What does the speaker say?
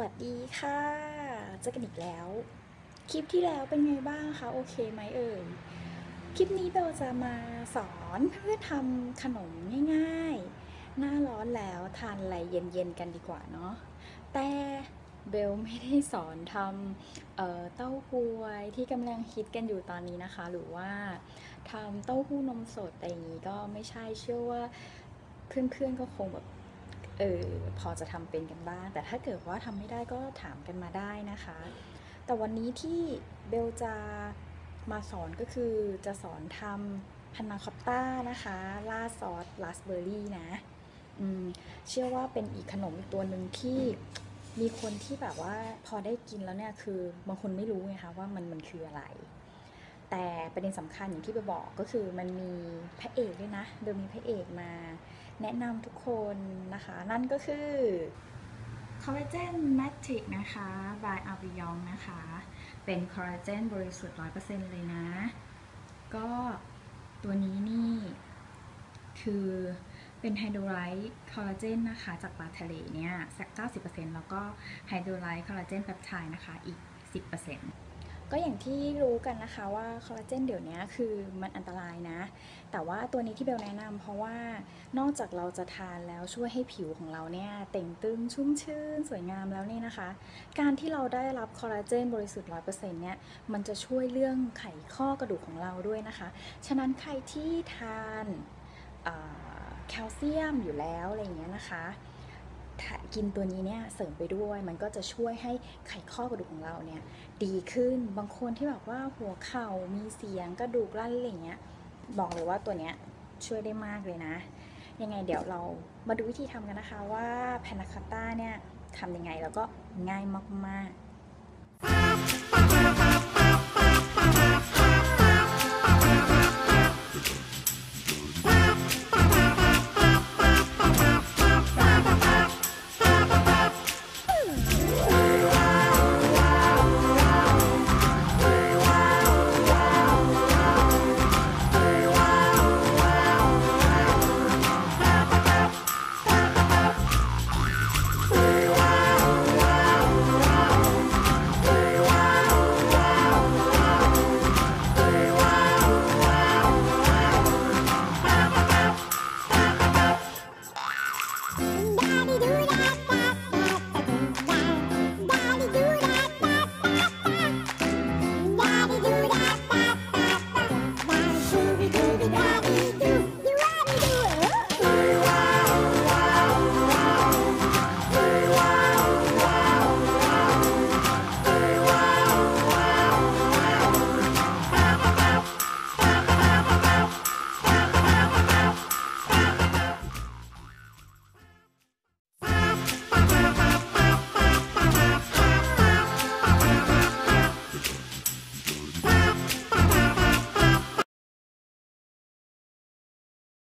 วัสดีค่ะ เจอกันอีกแล้ว คลิปที่แล้วเป็นไงบ้างคะ โอเคไหมเอ่ย คลิปนี้เบลจะมาสอนเพื่อทำขนมง่ายๆ หน้าร้อนแล้วทานอะไรเย็นๆกันดีกว่าเนาะ แต่เบลไม่ได้สอนทำเเต้าหวยที่กำลังฮิตกันอยู่ตอนนี้นะคะ หรือว่าทำเต้าหู้นมสดอะไรอย่างนี้ก็ไม่ใช่เชื่อว่าเพื่อนๆก็คงแบบ เออพอจะทำเป็นกันบ้าง แต่ถ้าเกิดว่าทำไม่ได้ก็ถามกันมาได้นะคะ แต่วันนี้ที่เบลจะมาสอนก็คือจะสอนทำพันนาคอตต้านะคะราซอสราสเบอร์รี่นะอืมเชื่อว่าเป็นอีกขนมอีกตัวหนึ่งที่มีคนที่แบบว่าพอได้กินแล้วเนี่ยคือบางคนไม่รู้ไงคะว่ามันมันคืออะไร แต่ประเด็นสำคัญอย่างที่เบลบอกก็คือมันมีพระเอกด้วยนะเบลมีพระเอกมา แนะนำทุกคนนะคะ นั่นก็คือคอลลาเจนแมทริกนะคะ by a v i o n นะคะ เป็นคอลลาเจนบริสุทธิ์ 100%เลยนะ ก็ตัวนี้นี่คือเป็นไฮโดรไลท์คอลลาเจนนะคะ จากปลาทะเลเนี่ยสัก 90%แล้วก็ไฮโดรไลท์คอลลาเจนแปปไทด์นะคะ อีก 10% ก็อย่างที่รู้กันนะคะว่าคอลลาเจนเดี๋ยวนี้คือมันอันตรายนะ แต่ว่าตัวนี้ที่เบลแนะนำเพราะว่านอกจากเราจะทานแล้วช่วยให้ผิวของเราเนี่ยเต่งตึงชุ่มชื่น สวยงามแล้วเนี่ยนะคะ การที่เราได้รับคอลลาเจนบริสุทธิ์ 100%เนี่ยมันจะช่วยเรื่องไขข้อกระดูกของเราด้วยนะคะ ฉะนั้นใครที่ทานแคลเซียมอยู่แล้วอะไรอย่างเงี้ยนะคะ กินตัวนี้เนี่ยเสริมไปด้วย มันก็จะช่วยให้ไขข้อกระดูกของเราเนี่ยดีขึ้นบางคนที่แบบว่าหัวเข่ามีเสียงกระดูกลั่นอะไรเงี้ยบอกเลยว่าตัวเนี้ยช่วยได้มากเลยนะ ยังไงเดี๋ยวเรามาดูวิธีทำกันนะคะว่าแพนนาคาต้าเนี่ยทำยังไงแล้วก็ง่ายมากๆ